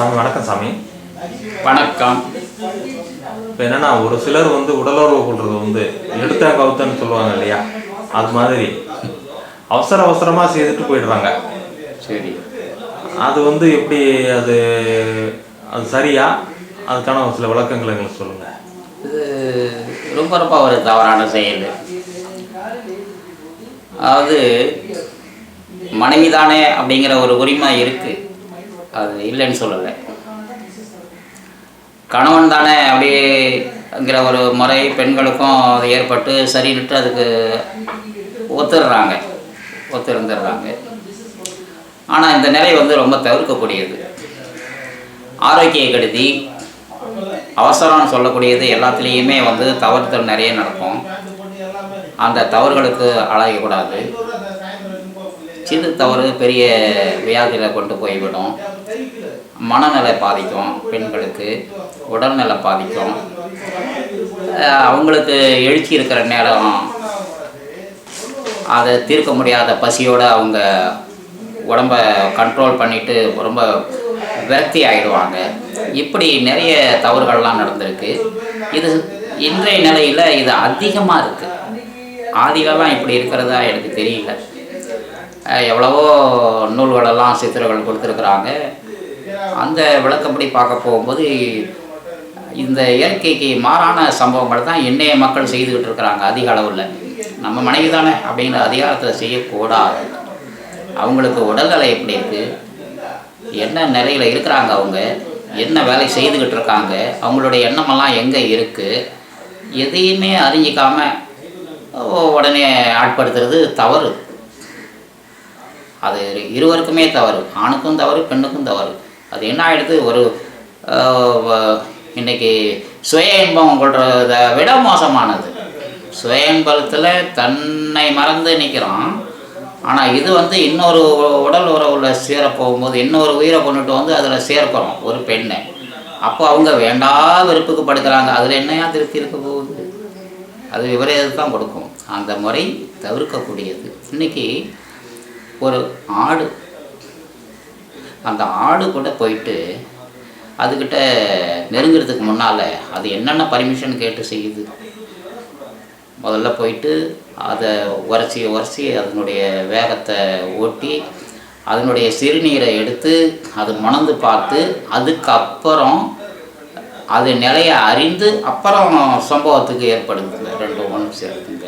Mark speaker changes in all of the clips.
Speaker 1: சாமி வணக்கம் சாமி.
Speaker 2: வணக்கம்.
Speaker 1: இப்போ என்னன்னா ஒரு சிலர் வந்து உடலுறவு கொள்றது வந்து எடுத்த கவுத்தன்னு சொல்லுவாங்க இல்லையா? அது மாதிரி. அவசர அவசரமா செய்துட்டு போயிடுறாங்க.
Speaker 2: சரி.
Speaker 1: அது வந்து எப்படி அது அது சரியா? அதுக்கான ஒரு சில விளக்கங்களை எங்களுக்கு சொல்லுங்க.
Speaker 2: இது ரொம்ப ரொம்ப ஒரு தவறான செயல். அதாவது மனைவி தானே அப்படிங்கிற ஒரு உரிமை இருக்கு. அது இல்லைன்னு சொல்லலை. கணவன் தானே அப்படிங்கிற ஒரு முறை பெண்களுக்கும் அது ஏற்பட்டு சரின்ட்டு அதுக்கு ஒத்துடுறாங்க. ஒத்துருந்துடுறாங்க. ஆனால் இந்த நிலை வந்து ரொம்ப தவிர்க்கக்கூடியது. ஆரோக்கிய கெடுதி அவசரம்னு சொல்லக்கூடியது எல்லாத்துலேயுமே வந்து தவறுதல் நிறைய நடக்கும். அந்த தவறுகளுக்கு ஆளாகக்கூடாது. சிறு தவறு பெரிய வியாதியில் கொண்டு போய்விடும். மனநிலை பாதிக்கும் பெண்களுக்கு உடல்நிலை பாதிக்கும். அவங்களுக்கு எழுச்சி இருக்கிற நேரம் அதை தீர்க்க முடியாத பசியோடு அவங்க உடம்ப கண்ட்ரோல் பண்ணிட்டு ரொம்ப விரக்தி ஆகிடுவாங்க இப்படி நிறைய தவறுகள்லாம் நடந்திருக்கு. இது இன்றைய நிலையில் இது அதிகமாக இருக்குது ஆதிகாலம் இப்படி இருக்கிறதா எனக்கு தெரியல. எவ்வளவோ நூல்களெல்லாம் சித்திரங்கள் கொடுத்துருக்குறாங்க. அந்த விளக்கப்படி பார்க்க போகும்போது இந்த இயற்கைக்கு மாறான சம்பவங்கள் தான் என்னைய மக்கள் செய்துக்கிட்டு இருக்கிறாங்க அதிக அளவில். நம்ம மனைவி தானே அப்படிங்கிற அதிகாரத்தில் செய்யக்கூடாது. அவங்களுக்கு உடல்நிலை எப்படி இருக்குது என்ன நிலையில் இருக்கிறாங்க அவங்க? என்ன வேலை செய்துக்கிட்டு இருக்காங்க? அவங்களுடைய எண்ணமெல்லாம் எங்கே இருக்குது எதையுமே அறிஞ்சிக்காமல் உடனே ஆட்படுத்துறது தவறு. அது இருவருக்குமே தவறு ஆணுக்கும் தவறு பெண்ணுக்கும் தவறு. அது என்ன ஆகிடுது ஒரு இன்னைக்கு சுய இன்பம் கொள்றத விட மோசமானது. சுய இன்பத்தில் தன்னை மறந்து நிற்கிறான் ஆனால் இது வந்து இன்னொரு உடல் உறவுல சேர போகும்போது இன்னொரு உயிரை கொண்டுட்டு வந்து அதில் சேர்க்கிறோம் ஒரு பெண்ணை. அப்போ அவங்க வேண்டா வெறுப்புக்கு படுக்கிறாங்க. அதில் என்னையா திருப்தி இருக்க போகுது? அது விபரீதத்தை தான் கொடுக்கும். அந்த முறை தவிர்க்கக்கூடியது. இன்னைக்கு ஒரு ஆடு. அந்த ஆடு கூட போயிட்டு அதுக்கிட்ட நெருங்கிறதுக்கு முன்னால் அது என்னென்ன பர்மிஷன் கேட்டு செய்யுது? முதல்ல போயிட்டு அதை உரசி உரசி அதனுடைய வேகத்தை ஓட்டி அதனுடைய சிறுநீரை எடுத்து அது மணந்து பார்த்து அதுக்கப்புறம் அது நிலையை அறிந்து அப்புறம் சம்பவத்துக்கு ஏற்படுது ரெண்டு ஒன்று சேர்த்து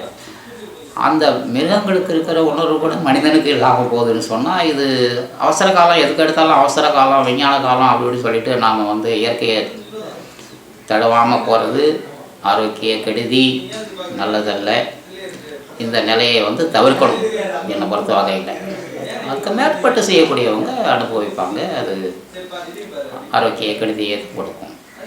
Speaker 2: அந்த மிருகங்களுக்கு இருக்கிற உணர்வு கூட மனிதனுக்கு இல்லாமல் போகுதுன்னு சொன்னால் இது அவசர காலம் எதுக்கு எடுத்தாலும் அவசர காலம் விஞ்ஞான காலம் அப்படின்னு சொல்லிட்டு நாம் வந்து இயற்கையை தடவாமல் போகிறது ஆரோக்கிய கெடுதி நல்லதல்ல. இந்த நிலையை வந்து தவிர்க்கணும் என்னை பொறுத்த வகையில். அதுக்கு மேற்பட்டு செய்யக்கூடியவங்க அனுபவிப்பாங்க. அது ஆரோக்கிய கெடுதியை கொடுக்கும்.